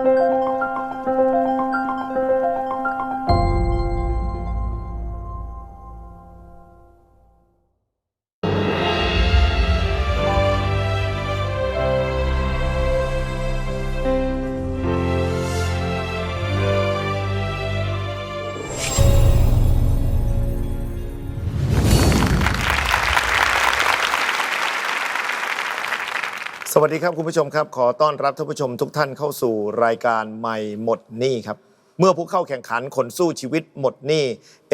ส วัสดีครับคุณผู้ชมครับ ขอต้อนรับท่านผู้ชมทุกท่านเข้าสู่รายการใหม่หมดหนี้ครับ เมื่อผู้เข้าแข่งขันคนสู้ชีวิตหมดหนี้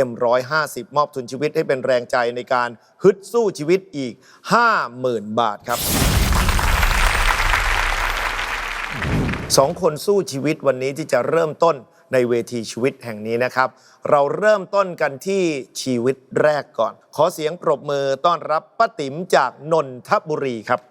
M150 มอบทุนชีวิตให้เป็นแรงใจในการฮึดสู้ชีวิตอีก 50,000 บาทครับสองคนสู้ชีวิตวันนี้ที่จะเริ่มต้นในเวทีชีวิตแห่งนี้นะครับ เราเริ่มต้นกันที่ชีวิตแรกก่อน ขอเสียงปรบมือต้อนรับป้าติ๋มจากนนทบุรีครับ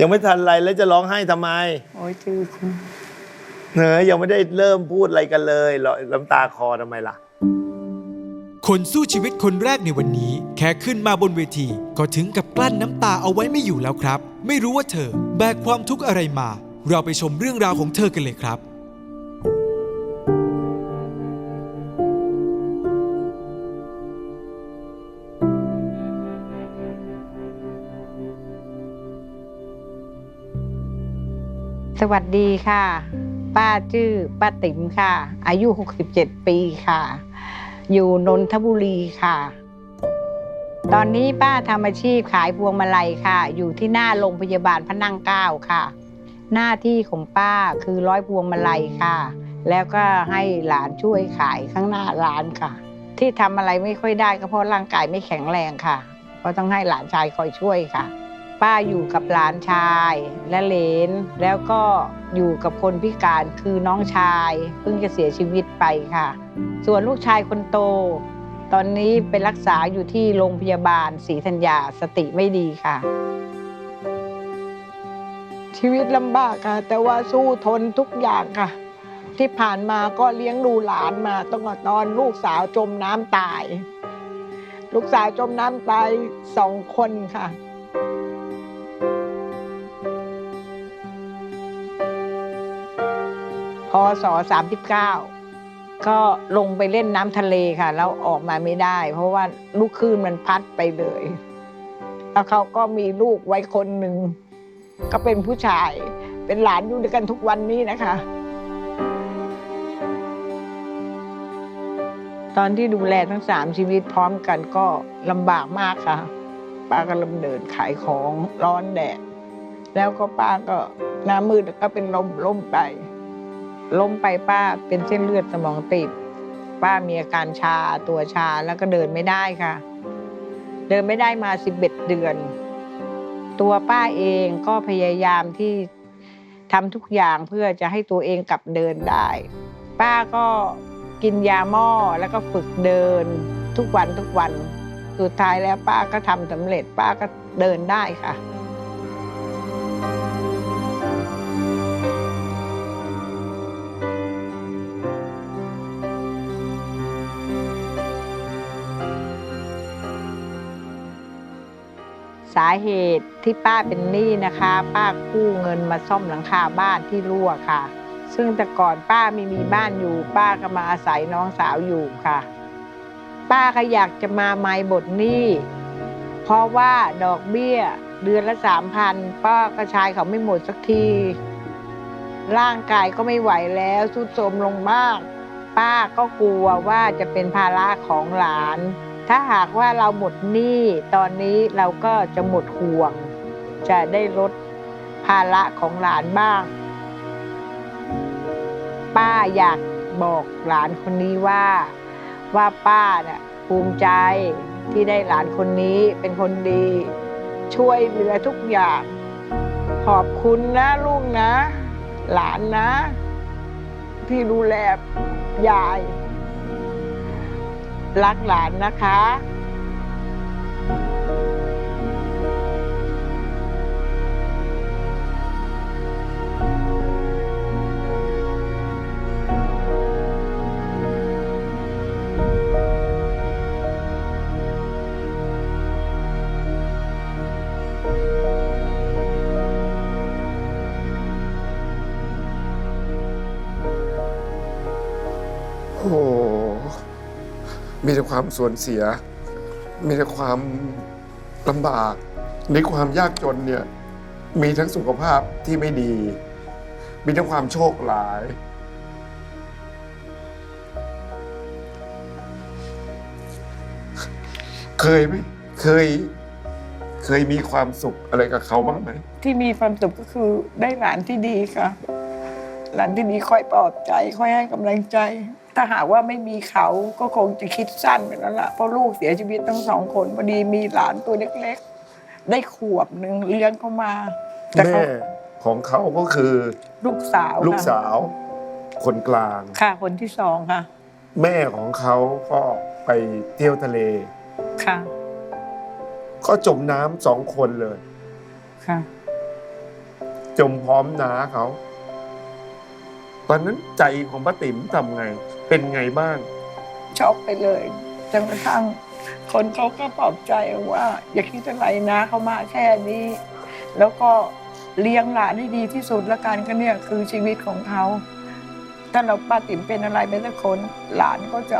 ยังไม่ทันไรแล้วจะร้องไห้ทำไม โอ้ยจืดเนยยังไม่ได้เริ่มพูดอะไรกันเลยเหรอน้ำตาคอทำไมล่ะ คนสู้ชีวิตคนแรกในวันนี้ แค่ขึ้นมาบนเวที ก็ถึงกับกลั้นน้ำตาเอาไว้ไม่อยู่แล้วครับ ไม่รู้ว่าเธอ แบกความทุกข์อะไรมา เราไปชมเรื่องราวของเธอกันเลยครับ สวัสดีค่ะ ป้าชื่อป้าติ๋มค่ะ อายุ 67 ปีค่ะ อยู่นนทบุรีค่ะ ตอนนี้ป้าทำอาชีพขายพวงมาลัยค่ะ อยู่ที่หน้าโรงพยาบาลพระนั่งเกล้าค่ะ หน้าที่ของป้าคือร้อยพวงมาลัยค่ะ แล้วก็ให้หลานช่วยขายข้างหน้าร้านค่ะ ที่ทำอะไรไม่ค่อยได้ก็เพราะร่างกายไม่แข็งแรงค่ะ ก็ต้องให้หลานชายคอยช่วยค่ะ ป้าอยู่กับหลานชายและเหลนแล้วก็อยู่กับคนพิการคือน้องชายเพิ่งจะเสียชีวิตไปค่ะ ส่วนลูกชายคนโต ตอนนี้เป็นรักษาอยู่ที่โรงพยาบาลศรีธัญญาสติไม่ดีค่ะ ชีวิตลำบากค่ะ แต่ว่าสู้ทนทุกอย่างค่ะ ที่ผ่านมาก็เลี้ยงดูหลานมาตั้งแต่ตอนลูกสาวจมน้ำตาย ลูกสาวจมน้ำตายสองคนค่ะ พศ39 ก็ลงไปเล่นน้ำทะเลค่ะ แล้วออกมาไม่ได้ เพราะว่าลูกคลื่นมันพัดไปเลย แล้วเขาก็มีลูกไว้คนหนึ่ง ก็เป็นผู้ชาย เป็นหลานอยู่ด้วยกันทุกวันนี้นะคะ ตอนที่ดูแลทั้งสามชีวิตพร้อมกันก็ลำบากมากค่ะ ป้าก็ลำเดินขายของร้อนแดด แล้วก็ป้าก็หน้ามืดก็เป็นลมล้มไป ล้มไปป้าเป็นเส้นเลือดสมองตีบป้ามีอาการชาตัวชาแล้วก็เดินไม่ได้ค่ะ เดินไม่ได้มา11เดือน ตัวป้าเองก็พยายามที่ทำทุกอย่างเพื่อจะให้ตัวเองกลับเดินได้ ป้าก็กินยาหม้อแล้วก็ฝึกเดินทุกวันทุกวัน สุดท้ายแล้วป้าก็ทำสำเร็จป้าก็เดินได้ค่ะ เหตุที่ป้าเป็นหนี้นะคะ ป้ากู้เงินมาซ่อมหลังคาบ้านที่รั่วค่ะ ซึ่งแต่ก่อนป้าไม่มีบ้านอยู่ ป้าก็มาอาศัยน้องสาวอยู่ค่ะ ป้าก็อยากจะมาไม้บทหนี้เพราะว่าดอกเบี้ยเดือนละสามพันป้าก็ใช้เขาไม่หมดสักที ร่างกายก็ไม่ไหวแล้วทรุดโทรมลงมาก ป้าก็กลัวว่าจะเป็นภาระของหลาน ถ้าหากว่าเราหมดหนี้ตอนนี้เราก็จะหมดห่วง จะได้ลดภาระของหลานบ้าง ป้าอยากบอกหลานคนนี้ว่าว่าป้าเนี่ยภูมิใจที่ได้หลานคนนี้เป็นคนดี ช่วยเหลือทุกอย่าง ขอบคุณนะลูกนะ หลานนะ ที่ดูแลยาย รักหลานนะคะ มีแต่ความสูญเสีย มีแต่ความลำบาก ในความยากจนเนี่ยมีทั้งสุขภาพที่ไม่ดี มีทั้งความโชคร้าย เคยไหมเคย เคยมีความสุขอะไรกับเขาบ้างไหมที่มีความสุขก็คือได้หลานที่ดีค่ะ หลานที่ดีคอยปลอบใจคอยให้กำลังใจ ถ้าหากว่าไม่มีเขาก็คงจะคิดสั้นไปแล้วล่ะเพราะลูกเสียชีวิตทั้งสองคนพอดีมีหลานตัวเล็กๆ ได้ขวบหนึ่งเลี้ยงเขามาแต่แม่เขาของเขาก็คือลูกสาวลูกค่ะสาว คนกลาง ค่ะคนที่สองค่ะแม่ของเขาก็ไปเที่ยวทะเล ค่ะก็จมน้ำสองคนเลย ค่ะ จมพร้อมน้าเขา ตอนนั้นใจของป้าติ๋มทำไง เป็นไงบ้าง ช็อกไปเลยจนกระทั่ง คนเขาก็ปลอบใจว่า อย่าคิดอะไรนะเขามาแค่นี้ แล้วก็เลี้ยงหลานให้ดีที่สุดละกันก็เนี่ยคือชีวิตของเขา ถ้าเราป้าติ๋มเป็นอะไรไปสักคนหลานก็จะ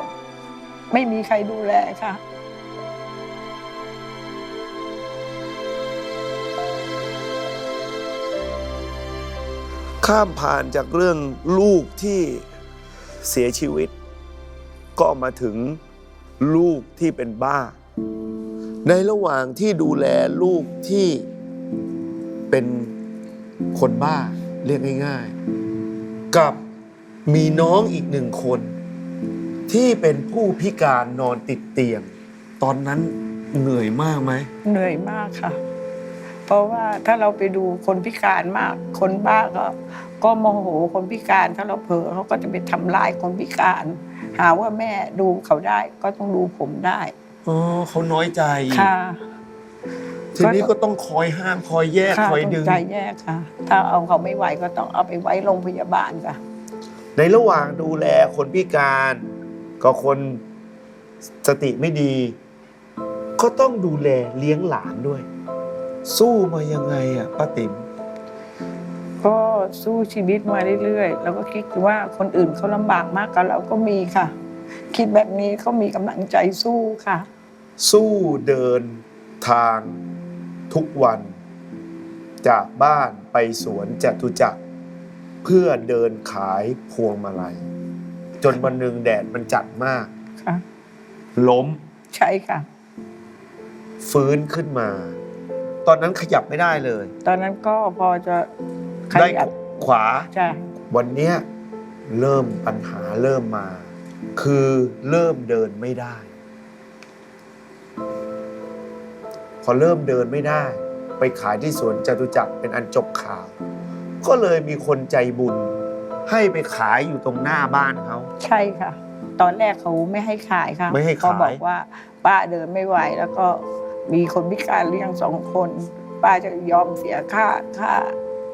ไม่มีใครดูแลค่ะ ข้ามผ่านจากเรื่องลูกที่เสียชีวิต ก็มาถึงลูกที่เป็นบ้า ในระหว่างที่ดูแลลูกที่เป็นคนบ้าเรียกง่ายๆ กับมีน้องอีกหนึ่งคน ที่เป็นผู้พิการนอนติดเตียง ตอนนั้นเหนื่อยมากไหม เหนื่อยมากค่ะ เพราะว่าถ้าเราไปดูคนพิการมาก คนบ้าก็ก็โมโหคนพิการถ้าเราเผลอเขาก็จะไปทำลายคนพิการ หาว่าแม่ดูเขาได้ก็ต้องดูผมได้อ๋อเขาน้อยใจค่ะทีนี้ก็ต้องคอยห้ามคอยแยกค่ะคอยต้องดึงใจแยกค่ะ ถ้าเอาเขาไม่ไหวก็ต้องเอาไปไว้โรงพยาบาลค่ะ ในระหว่างดูแลคนพิการกับคนสติไม่ดี ก็ต้องดูแลเลี้ยงหลานด้วย สู้มายังไงอะป้าติ๋มก็สู้ชีวิตมาเรื่อยๆแล้วก็คิดว่าคนอื่นเขาลำบากมากกว่าเราก็มีค่ะ คิดแบบนี้เขามีกำลังใจสู้ค่ะ สู้เดินทางทุกวัน จากบ้านไปสวนจตุจักร เพื่อเดินขายพวงมาลัย จนวันหนึ่งแดดมันจัดมาก ค่ะ ล้มใช่ค่ะ ฟื้นขึ้นมาต อนนั้นขยับไม่ได้เลย ตอนนั้นก็พอจะขได้ยับขวา ใช่วันเนี้ยเริ่มปัญหาเริ่มมา คือเริ่มเดินไม่ได้ พอเริ่มเดินไม่ได้ ไปขายที่สวนจตุจักรเป็นอันจบข่าว ก็เลยมีคนใจบุญ ให้ไปขายอยู่ตรงหน้าบ้านเขา ใช่ค่ะ ตอนแรกเขาไม่ให้ขายค่ะไม่ให้ขาย เขาบอกว่าป้าเดินไม่ไหวแล้วก็ มีคนพิการเลี้ยงสองคน ป้าจะยอมเสียค่าค่า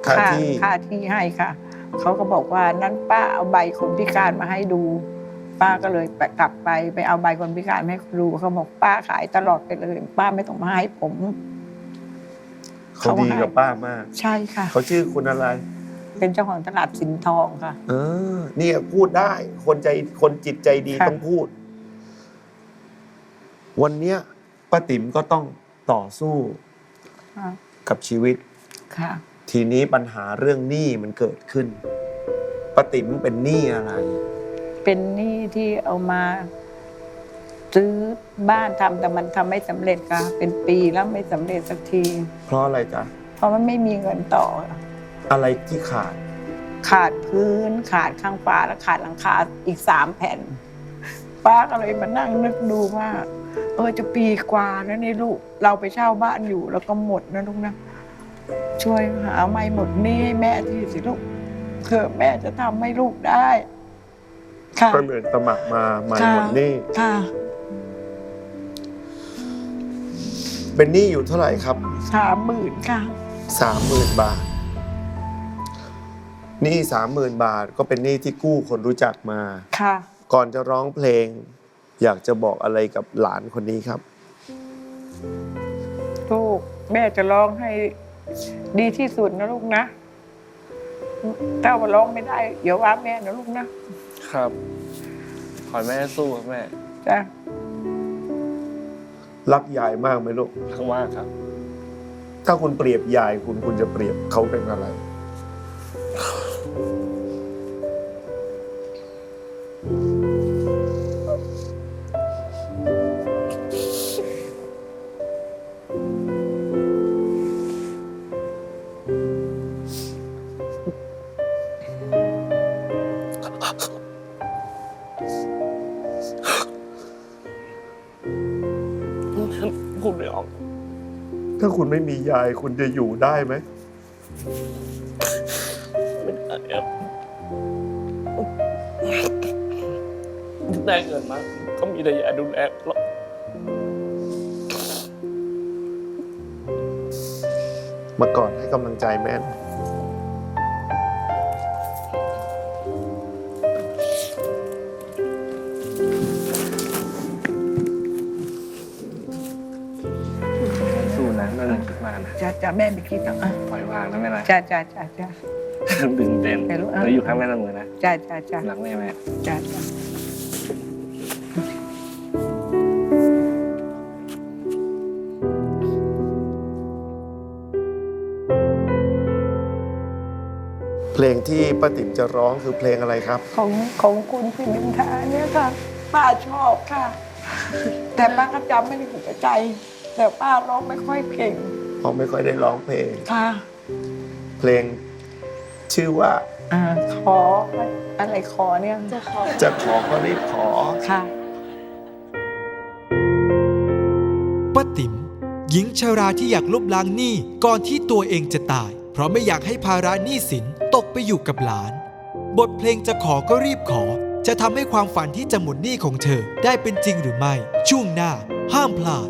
ค่าที่ค่าที่ให้ค่ะ เขาก็บอกว่านั้นป้าเอาใบคนพิการมาให้ดู ป้าก็เลยไปกลับไปไปเอาใบคนพิการมาให้เขาดูเขาบอกป้าขายตลอดไปเลย ป้าไม่ต้องมาให้ผมเขาดีกับป้ามาก ใช่ค่ะ เขาชื่อคุณอะไร เป็นเจ้าของตลาดสินทองค่ะ เออเนี่ยพูดได้คนใจคนจิตใจดีค่ะต้องพูด วันเนี้ย ป้าติ๋มก็ต้องต่อสู้ค่ะกับชีวิต ค่ะ ทีนี้ปัญหาเรื่องหนี้มันเกิดขึ้นป้าติ๋มเป็นหนี้อะไร เป็นหนี้ที่เอามา ซื้อบ้านทำแต่มันทำไม่สำเร็จค่ะ เป็นปีแล้วไม่สำเร็จสักที เพราะอะไรจ๊ะเพราะมันไม่มีเงินต่อค่ะอะไรที่ขาด ขาดพื้นขาดข้างฝาและขาดหลังคาอีกสามแผ่น ป้าก็เลยมานั่งนึกดูว่า เออจะปีกว่าแล้วนี่ลูก เราไปเช่าบ้านอยู่แล้วก็หมดนะลูกนะ ช่วยหาไม่หมดหนี้ให้แม่ทีสิลูกเผื่อแม่จะทำให้ลูกได้ ค่ะก็เลยสมัครมาใหม่ค่ะ หมดหนี่ค่ะเป็นหนี้อยู่เท่าไหร่ครับสามหมื่นค่ะ สามหมื่นบาทหนี้สามหมื่นบาทก็เป็นหนี้ที่กู้คนรู้จักมา ค่ะ ก่อนจะร้องเพลง อยากจะบอกอะไรกับหลานคนนี้ครับ ลูกแม่จะร้องให้ดีที่สุดนะลูกนะ ถ้าว่าร้องไม่ได้เดี๋ยวว่าแม่นะลูกนะ ครับ ขอให้แม่สู้ครับแม่จ้ะรักยายมากไหมลูกรักมากครับ ถ้าคุณเปรียบยายคุณคุณจะเปรียบเขาเป็นอะไร คุณไม่มียายคุณจะอยู่ได้ไหมไม่ได้ครับได้เงินมาก็มีแต่ยาดูแลเรามาก่อนให้กำลังใจแม่ กนะจ้ะจ้ะแม่ไม่คิดนะอะปล่อยวางนะแม่นะจ้ะจ้ะจ้ะจ้ะตื่นเต้นไม่รู้อะ เราอยู่ข้างแม่เสมอนะจ้ะจ้ะจ้ะรักแม่แม่ จ้ะจ้ะเพลงที่ป้าติ๋มจะร้องคือเพลงอะไรครับ ของของคุณพิมพินทาเนี่ยค่ะ ป้าชอบค่ะ แต่ป้าก็จำไม่ได้หัวใจ แต่ป้าร้องไม่ค่อยเก่ง เพราะไม่ค่อยได้ร้องเพลง ค่ะ เพลงชื่อว่าอ่าขออะไรขอเนี่ยจะขอจะขอก็รีบขอ ค่ะ ป้าติ๋มหญิงชาราที่อยากลบล้างหนี้ก่อนที่ตัวเองจะตาย เพราะไม่อยากให้ภาระหนี้สินตกไปอยู่กับหลาน บทเพลงจะขอก็รีบขอ จะทำให้ความฝันที่จะหมดหนี้ของเธอได้เป็นจริงหรือไม่ ช่วงหน้า ห้ามพลาด